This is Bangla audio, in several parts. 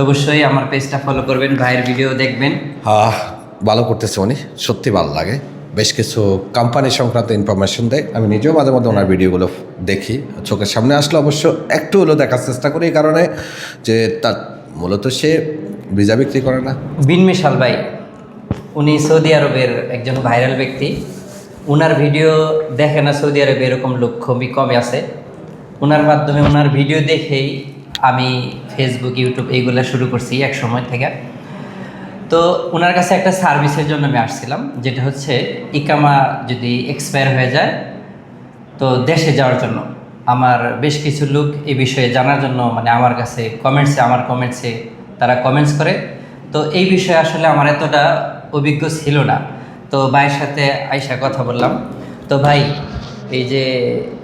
অবশ্যই আমার পেজটা ফলো করবেন ভাইয়ের ভিডিও দেখবেন। আহ, ভালো করতেছে উনি সত্যি ভালো লাগে। বেশ কিছু কোম্পানি সংক্রান্ত ইনফরমেশন দেয়। আমি নিজেও মাঝে মধ্যে ওনার ভিডিওগুলো দেখি। চোখের সামনে আসলে অবশ্য একটু হলেও দেখার চেষ্টা করি এই কারণে যে তার মূলত সে ভিজা বিক্রি করে না। বিন মিশাল ভাই উনি সৌদি আরবের একজন ভাইরাল ব্যক্তি। ওনার ভিডিও দেখে না সৌদি আরবে এরকম লোক খুবই কমই আছে। ওনার মাধ্যমে ওনার ভিডিও দেখেই আমি ফেসবুক ইউটিউব এইগুলো শুরু করছি এক সময় থেকে। তো ওনার কাছে একটা সার্ভিসের জন্য আমি আসছিলাম, যেটা হচ্ছে ইকামা যদি এক্সপায়ার হয়ে যায়, তো দেশে যাওয়ার জন্য। আমার বেশ কিছু লোক এই বিষয়ে জানার জন্য মানে আমার কাছে কমেন্টসে আমার কমেন্টসে তারা কমেন্টস করে। তো এই বিষয়ে আসলে আমার এতটা অভিজ্ঞ ছিল না। তো ভাইয়ের সাথে আইসা কথা বললাম। তো ভাই এই যে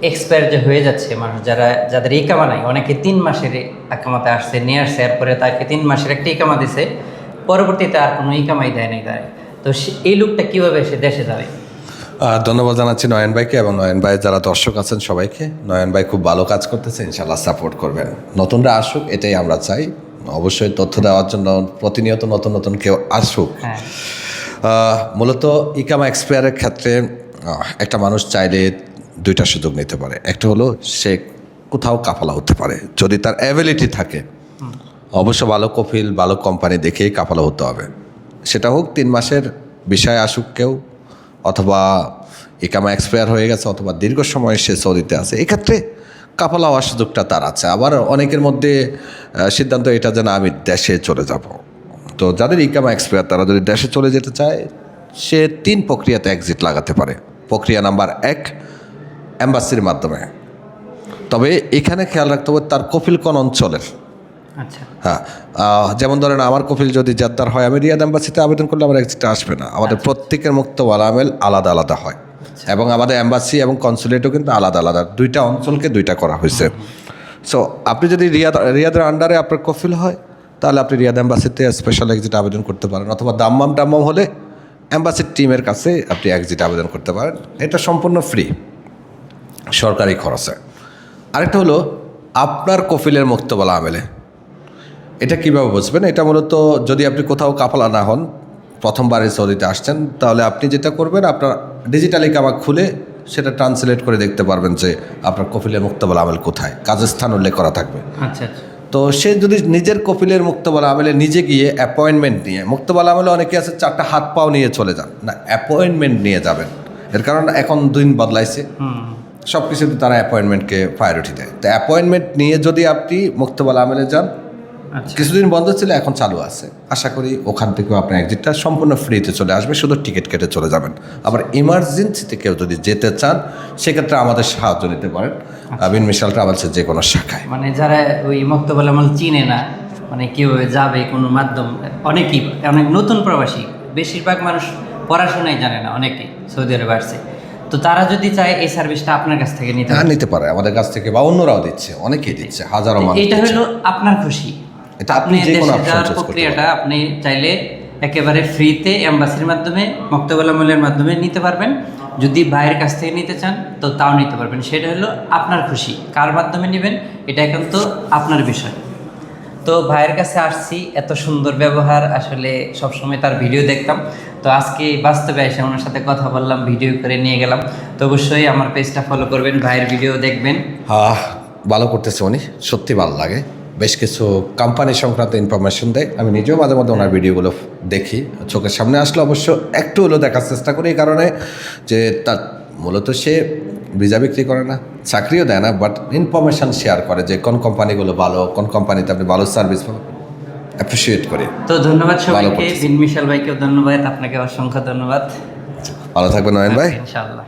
এক্সপায়ার যে হয়ে যাচ্ছে মানুষ যারা যাদের ইকামা নাই অনেকে তিন মাসের ইকামাতে আসছে নিয়ে আসছে এরপরে তাকে তিন মাসের একটা ইকামা দিছে পরবর্তীতে আর কোনো ইকামাই দেয় নাই তারা। তো এই লোকটা কীভাবে সে দেশে যাবে? ধন্যবাদ জানাচ্ছি নয়ন ভাইকে এবং নয়ন ভাই যারা দর্শক আছেন সবাইকে। নয়ন ভাই খুব ভালো কাজ করতেছে ইনশাল্লাহ সাপোর্ট করবেন। নতুনরা আসুক এটাই আমরা চাই। অবশ্যই তথ্য দেওয়ার জন্য প্রতিনিয়ত নতুন নতুন কেউ আসুক। হ্যাঁ। মূলত ইকামা এক্সপায়ারের ক্ষেত্রে একটা মানুষ চাইলে দুইটা সুযোগ নিতে পারে। একটা হলো সে কোথাও কাফালা হতে পারে। যদি তার অ্যাবিলিটি থাকে, অবশ্য ভালো কফিল, ভালো কোম্পানি দেখেই কাফালা হতে হবে। সেটা হোক, তিন মাসের বিষয় আসুক কেউ, অথবা ইকামা এক্সপায়ার হয়ে গেছে, অথবা দীর্ঘ সময় সে সৌদিতে আছে, এক্ষেত্রে কাফালা হওয়ার সুযোগটা তার আছে। আবার অনেকের মধ্যে সিদ্ধান্ত এটা যে না, আমি দেশে চলে যাব। তো যাদের ইকামা এক্সপায়ার তারা যদি দেশে চলে যেতে চায়, সে তিন প্রক্রিয়াতে এক্সিট লাগাতে পারে। প্রক্রিয়া নাম্বার এক অ্যাম্বাসির মাধ্যমে। তবে এখানে খেয়াল রাখতে হবে তার কফিল কোন অঞ্চলের। আচ্ছা। হ্যাঁ যেমন ধরেন আমার কফিল যদি জাদ্দার হয় আমি রিয়াদ অ্যাম্বাসিতে আবেদন করলে আমার এক্সিটটা আসবে না। আমাদের প্রত্যেকের মুক্ত আলামেল আলাদা আলাদা হয়। এবং আমাদের অ্যাম্বাসি এবং কনসুলেটও কিন্তু আলাদা আলাদা। দুইটা অঞ্চলকে দুইটা করা হয়েছে। সো আপনি যদি রিয়াদ রিয়াদের আন্ডারে আপনার কফিল হয় তাহলে আপনি রিয়াদ অ্যাম্বাসিতে স্পেশাল এক্সিট আবেদন করতে পারেন। অথবা দাম্মাম টাম্মাম হলে অ্যাম্বাসির টিমের কাছে আপনি এক্সিট আবেদন করতে পারেন। এটা সম্পূর্ণ ফ্রি সরকারি খরচে। আরেকটা হলো আপনার কফিলের মুক্তবলা আমেলে। এটা কীভাবে বুঝবেন? এটা মূলত যদি আপনি কোথাও কাফালা না হন প্রথমবারে সৌদিতে আসছেন তাহলে আপনি যেটা করবেন আপনার ডিজিটালি কামাক খুলে সেটা ট্রান্সলেট করে দেখতে পারবেন যে আপনার কফিলের মুক্তবলা আমেল কোথায়। কাজের স্থান উল্লেখ করা থাকবে। আচ্ছা আচ্ছা। তো সে যদি নিজের কপিলের মুক্তবালা আমেলে নিজে গিয়ে অ্যাপয়েন্টমেন্ট নিয়ে মুক্তবালা আমলে অনেকে আছে চারটা হাত পাও নিয়ে চলে যান। না অ্যাপয়েন্টমেন্ট নিয়ে যাবেন। এর কারণ এখন দিন বদলাইছে। সব কিছুতে তারা অ্যাপয়েন্টমেন্টকে প্রায়োরিটি দেয়। তো অ্যাপয়েন্টমেন্ট নিয়ে যদি আপনি মুক্তবালা আমলে যান আচ্ছা। কিছুদিন বন্ধ ছিল এখন চালু আছে। আশা করি ওখান থেকেও আপনার এক্সিটটা সম্পূর্ণ ফ্রিতে চলে আসবে শুধু টিকিট কেটে চলে যাবেন। আবার ইমার্জেন্সিতে কেউ যদি যেতে চান সেক্ষেত্রে আমাদের সাহায্য নিতে পারেন। বিন মিশাল ট্রাভেলসের যে কোনো শাখায়। মানে যারা ওই মক্তবল আমল চিনে না মানে কীভাবে যাবে কোনো মাধ্যম অনেকেই অনেক নতুন প্রবাসী বেশিরভাগ মানুষ পড়াশোনাই জানে না অনেকেই সৌদি আরবে আসছে। তো তারা যদি চায় এই সার্ভিসটা আপনার কাছ থেকে নিতে হ্যাঁ পারে। নিতে পারে আমাদের কাছ থেকে বা অন্যরাও দিচ্ছে অনেকেই দিচ্ছে হাজারো মানুষ এটা হলো আপনার খুশি। এটা আপনি যে কোনো choose করতে প্রক্রিয়াটা আপনি চাইলে একেবারে ফ্রিতে এম্বাসির মাধ্যমে মক্তবল আমলের মাধ্যমে নিতে পারবেন। যদি বাইরের কাছ থেকে নিতে চান তো তাও নিতে পারবেন। সেটা হলো আপনার খুশি কার মাধ্যমে নেবেন এটা এখন তো আপনার বিষয়। তো ভাইয়ের কাছে আসছি এত সুন্দর ব্যবহার আসলে সবসময় তার ভিডিও দেখতাম। তো আজকে বাস্তবে এসে ওনার সাথে কথা বললাম ভিডিও করে নিয়ে গেলাম। তো অবশ্যই আমার পেজটা ফলো করবেন ভাইয়ের ভিডিও দেখবেন। আহ, ভালো করতেছে উনি সত্যি ভালো লাগে। বেশ কিছু কোম্পানি সংক্রান্ত ইনফরমেশন দেয়। আমি নিজেও মাঝে মধ্যে ওনার ভিডিওগুলো দেখি চোখের সামনে আসলে অবশ্য একটু হলেও দেখার চেষ্টা করি এই কারণে যে তার মূলত সে ভিজা বিক্রি করে না চাকরিও দেয় না বাট ইনফরমেশন শেয়ার করে যে কোন কোম্পানিগুলো ভালো কোন কোম্পানিতে আপনি ভালো সার্ভিস পাবেন। অ্যাপ্রিসিয়েট করে। তো ধন্যবাদ সবাইকে বিন মিশাল ভাইকেও ধন্যবাদ আপনাকে অসংখ্য ধন্যবাদ। ভালো থাকবেন নয়ন ভাই। ইনশাআল্লাহ।